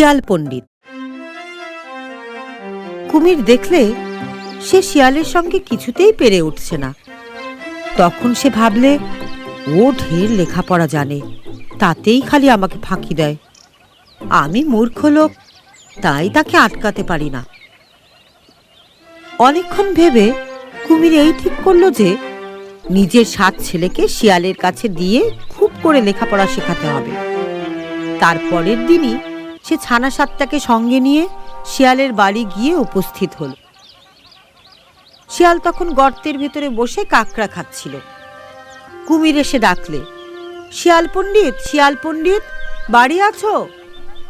শিয়াল পণ্ডিত। কুমির দেখলে সে শিয়ালের সঙ্গে কিছুতেই পেরে উঠছে না। তখন সে ভাবলে, ও ঢের লেখাপড়া জানে, তাতেই খালি আমাকে ফাঁকি দেয়। আমি মূর্খ লোক, তাই তাকে আটকাতে পারি না। অনেকক্ষণ ভেবে কুমির এই ঠিক করল যে, নিজের সাত ছেলেকে শিয়ালের কাছে দিয়ে খুব করে লেখাপড়া শেখাতে হবে। তারপরের দিনই সে ছানা সাতটাকে সঙ্গে নিয়ে শিয়ালের বাড়ি গিয়ে উপস্থিত হল। শিয়াল তখন গর্তের ভেতরে বসে কাকড়া খাচ্ছিল। কুমির এসে ডাকলে, শিয়াল পণ্ডিত শিয়াল পণ্ডিত, বাড়ি আছো?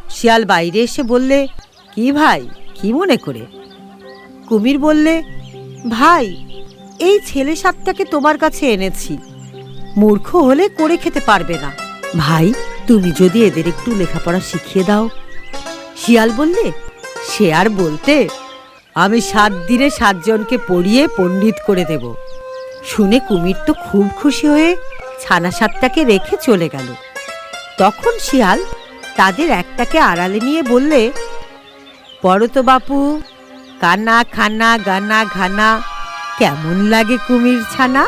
শিয়াল বাইরে এসে বললে, কি ভাই, কি মনে করে? কুমির বললে, ভাই, এই ছেলে সাতটাকে তোমার কাছে এনেছি। মূর্খ হলে করে খেতে পারবে না। ভাই তুমি যদি এদের একটু লেখাপড়া শিখিয়ে দাও। শিয়াল বললে, সে আর বলতে? আমি সাত দিনে সাতজনকে পড়িয়ে পণ্ডিত করে দেব। শুনে কুমির তো খুব খুশি হয়ে ছানা সাতটাকে রেখে চলে গেল। তখন শিয়াল তাদের একটাকে আড়ালে নিয়ে বললে, পড়ো তো বাপু কানা খানা গানা ঘানা কেমন লাগে কুমির ছানা?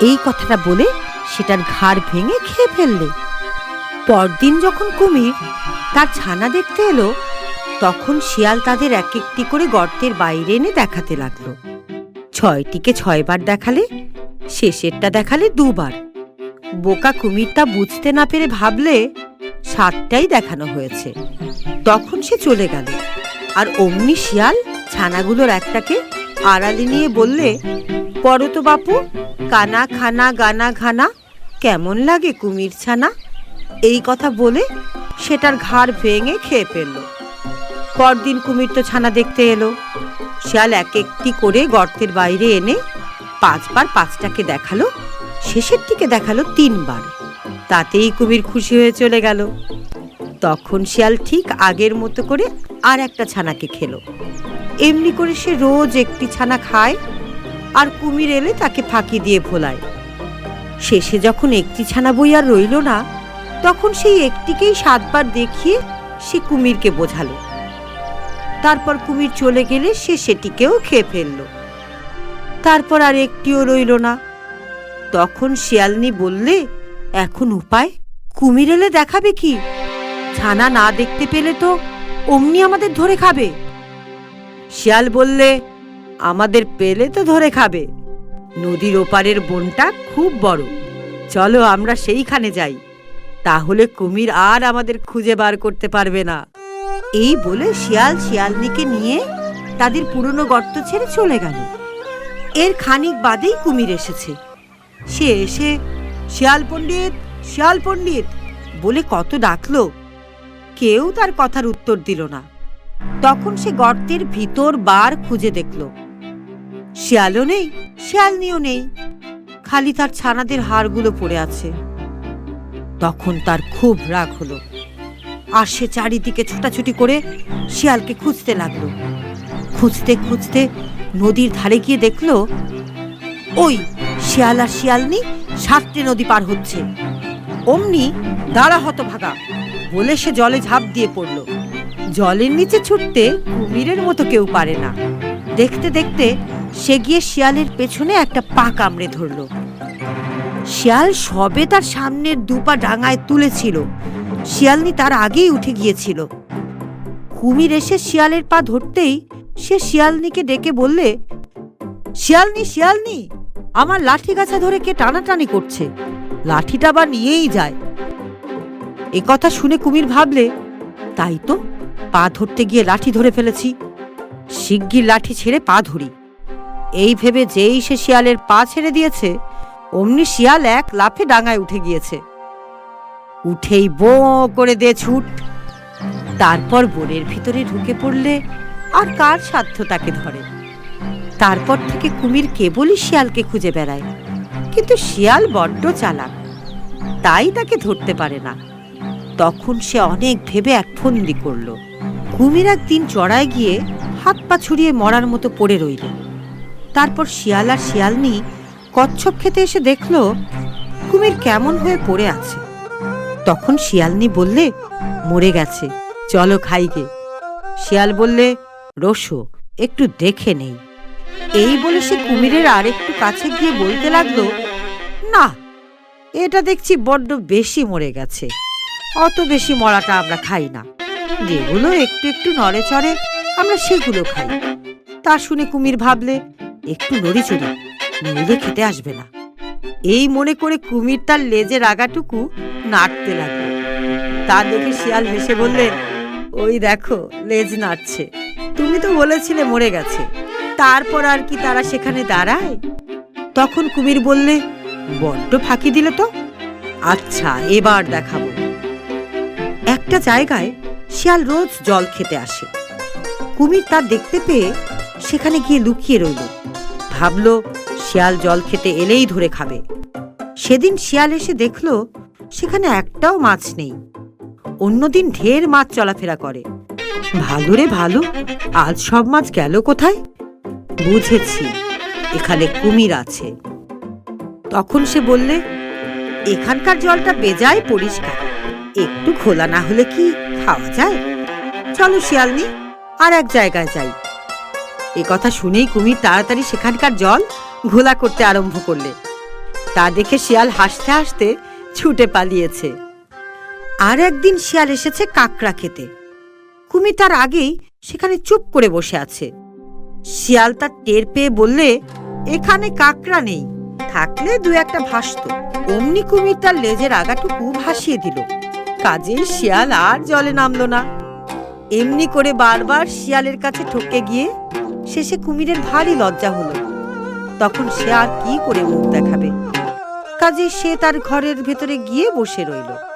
এই কথাটা বলে সেটার ঘাড় ভেঙে খেয়ে ফেললে। পরদিন যখন কুমির তার ছানা দেখতে এলো, তখন শিয়াল তাদের এক একটি করে গর্তের বাইরে এনে দেখাতে লাগল। ছয়টিকে ছয়বার দেখালে, শেষেরটা দেখালে দুবার। বোকা কুমিরটা বুঝতে না পেরে ভাবলে, সাতটাই দেখানো হয়েছে। তখন সে চলে গেল, আর অমনি শিয়াল ছানাগুলোর একটাকে আড়ালে নিয়ে বললে পড়ো তো বাপু, কানা খানা গানা ঘানা, কেমন লাগে কুমির ছানা? এই কথা বলে সেটার ঘাড় ভেঙে খেয়ে ফেলল। পরদিন কুমির তো ছানা দেখতে এলো। শিয়াল এক একটি করে গর্তের বাইরে এনে পাঁচবার পাঁচটাকে দেখাল, শেষের দিকে দেখাল তিনবার। তাতেই কুমির খুশি হয়ে চলে গেল। তখন শিয়াল ঠিক আগের মতো করে আর একটা ছানাকে খেলো। এমনি করে সে রোজ একটি ছানা খায় আর কুমির এলে তাকে ফাঁকি দিয়ে ভোলায়। শেষে যখন একটি ছানা বই আর রইল না তখন সেই একটিকেই সাতবার দেখিয়ে সে কুমিরকে বোঝালো। তারপর কুমির চলে গেলে সে সেটিকেও খেয়ে ফেলল। তারপর আর একটিও রইল না। তখন শিয়ালনি বললে, এখন উপায়? কুমির এলে দেখাবে কি? ছানা না দেখতে পেলে তো অমনি আমাদের ধরে খাবে। শিয়াল বললে, আমাদের পেলে তো ধরে খাবে। নদীর ওপারের বনটা খুব বড়। চলো আমরা সেইখানে যাই। তাহলে কুমির আর আমাদের খুঁজে বার করতে পারবে না। এই বলে শিয়াল শিয়ালনিকে নিয়ে তাদের পুরনো গর্ত ছেড়ে চলে গেল। এর খানিক বাদেই কুমির এসেছে। সে এসে, শিয়াল পণ্ডিত শিয়াল পণ্ডিত! বলে কত ডাকলো। কেউ তার কথার উত্তর দিল না। তখন সে গর্তের ভিতর বার খুঁজে দেখল। শিয়ালও নেই, শিয়ালনিও নেই। খালি তার ছানাদের হাড়গুলো পড়ে আছে। তখন তার খুব রাগ হলো। আর সে চারিদিকে ছোটাছুটি করে শিয়ালকে খুঁজতে লাগল। খুঁজতে খুঁজতে নদীর ধারে গিয়ে দেখল, ওই শিয়াল আর শিয়ালনি সাতটি নদী পার হচ্ছে। অমনি দাঁড়া হত ভাগা বলে সে জলে ঝাঁপ দিয়ে পড়ল। জলের নিচে ছুটতে কুমিরের মতো কেউ পারে না। দেখতে দেখতে সে গিয়ে শিয়ালের পেছনে একটা পা কামড়ে ধরলো। শিয়াল সবে তার সামনের দুপা ডাঙায় তুলেছিল। শিয়ালনি তার আগেই উঠে গিয়েছিল। কুমির এসে শিয়ালের পা ধরতেই সে শিয়ালনিকে ডেকে বললে, শিয়ালনি শিয়ালনি, আমার লাঠি গাছা ধরে কে টানাটানি করছে? লাঠিটা বা নিয়েই যায়। এ কথা শুনে কুমির ভাবলে, তাই তো, পা ধরতে গিয়ে লাঠি ধরে ফেলেছি। শিগগির লাঠি ছেড়ে পা ধরি। এই ভেবে যেই সে শিয়ালের পা ছেড়ে দিয়েছে অমনি শিয়াল এক লাফে ডাঙায় উঠে গিয়েছে। উঠেই বো করে দে ছুট। তারপর বনের ভিতরে ঢুকে পড়লে আর কার সাধ্য তাকে ধরে? তারপর থেকে কুমির কেবলই শিয়ালকে খুঁজে বেড়ায়। কিন্তু শিয়াল বড্ড চালাক। তাই তাকে ধরতে পারে না। তখন সে অনেক ভেবে এক ফন্দি করল। কুমির একদিন চড়ায় গিয়ে হাত পা ছুড়িয়ে মরার মতো পড়ে রইল। তারপর শিয়াল আর শিয়াল শিয়ালনি কচ্ছপ খেতে এসে দেখল কুমির কেমন হয়ে পড়ে আছে। তখন শিয়ালনি বললে, মরে গেছে, চলো খাইগে শিয়াল বললে, রসো, একটু দেখে নেই। এই বলে সে কুমিরের আর একটু কাছে গিয়ে বলতে লাগল, না, এটা দেখছি বড্ড বেশি মরে গেছে, অত বেশি মরাটা আমরা খাই না। যেগুলো একটু একটু নড়ে চড়ে আমরা সেগুলো খাই। তা শুনে কুমির ভাবলে, একটু নড়ি চড়ি নইলে খেতে আসবে না। এই মনে করে কুমির তার লেজের আগাটুকু নাড়তে লাগল। তা দেখে শিয়াল হেসে বললে ওই দেখো, লেজ নাড়ছে। তুমি তো বলেছিলে মরে গেছে। তারপর আর কি তারা সেখানে দাঁড়ায়? তখন কুমির বললে, বড্ড ফাঁকি দিলে তো? আচ্ছা এবার দেখাবো। একটা জায়গায় শিয়াল রোজ জল খেতে আসে। কুমির তা দেখতে পেয়ে সেখানে গিয়ে লুকিয়ে রইল। ভাবলো শিয়াল জল খেতে এলেই ধরে খাবে। সেদিন শিয়াল এসে দেখল, সেখানে একটাও মাছ নেই। অন্যদিন ঢের মাছ চলাফেরা করে। ভালো রে ভালো, আজ সব মাছ গেল কোথায়? বুঝেছি, এখানে কুমির আছে। তখন সে বললে, এখানকার জলটা বেজায় পরিষ্কার। একটু খোলা না হলে কি খাওয়া যায়? চলো শিয়ালনি আর এক জায়গায় যাই। এ কথা শুনেই কুমির তাড়াতাড়ি সেখানকার জল ঘোলা করতে আরম্ভ করলে। তা দেখে শিয়াল হাসতে হাসতে ছুটে পালিয়েছে। আর একদিন শিয়াল এসেছে কাকড়া খেতে। কুমির তার আগেই সেখানে চুপ করে বসে আছে। শিয়াল তার টের পেয়ে বললে, এখানে কাকড়া নেই, থাকলে দু একটা ভাসত। অমনি কুমির তার লেজের আগাটুকু ভাসিয়ে দিল। কাজেই শিয়াল আর জলে নামলো না। এমনি করে বারবার শিয়ালের কাছে ঠকে গিয়ে শেষে কুমিরের ভারী লজ্জা হলো। তখন সে আর কি করে মুখ দেখাবে? কাজে সে তার ঘরের ভেতরে গিয়ে বসে রইল।